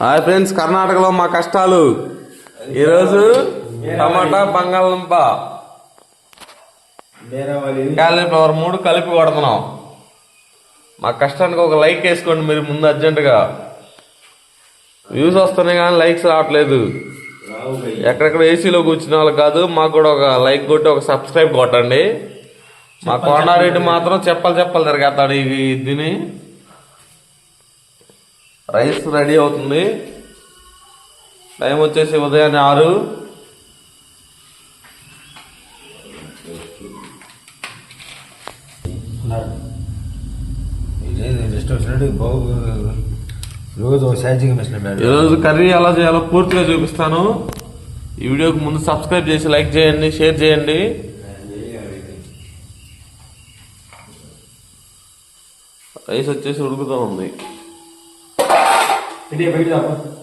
Hi friends కర్ణాటకలో మా కష్టాలు. ఈరోజు టమాటా బంగాళదుంప. క్యాలీఫ్లవర్ మూడు కలిపి కొడుతున్నాం మా కష్టానికి ఒక లైక్ వేసుకోండి మీరు ముందు అర్జెంటుగా. వ్యూస్ వస్తున్నాయి కానీ లైక్స్ రావట్లేదు. ఎక్కడెక్కడ ఏసీలో కూర్చున్న వాళ్ళు కాదు మాకు కూడా ఒక లైక్ కొట్టి ఒక సబ్స్క్రైబ్ కొట్టండి. మా కొండారెడ్డి మాత్రం చెప్పలు చెప్పలు తిరగేస్తాడు ఇది దీని రైస్ రెడీ అవుతుంది. టైం వచ్చేసి ఉదయాన్నే ఆరు. ఈరోజు కర్రీ ఎలా చేయాలో పూర్తిగా చూపిస్తాను. ఈ వీడియోకి ముందు సబ్స్క్రైబ్ చేసి లైక్ చేయండి షేర్ చేయండి. రైస్ వచ్చేసి ఉడుకుతూ ఉంది. 今天没遇到。过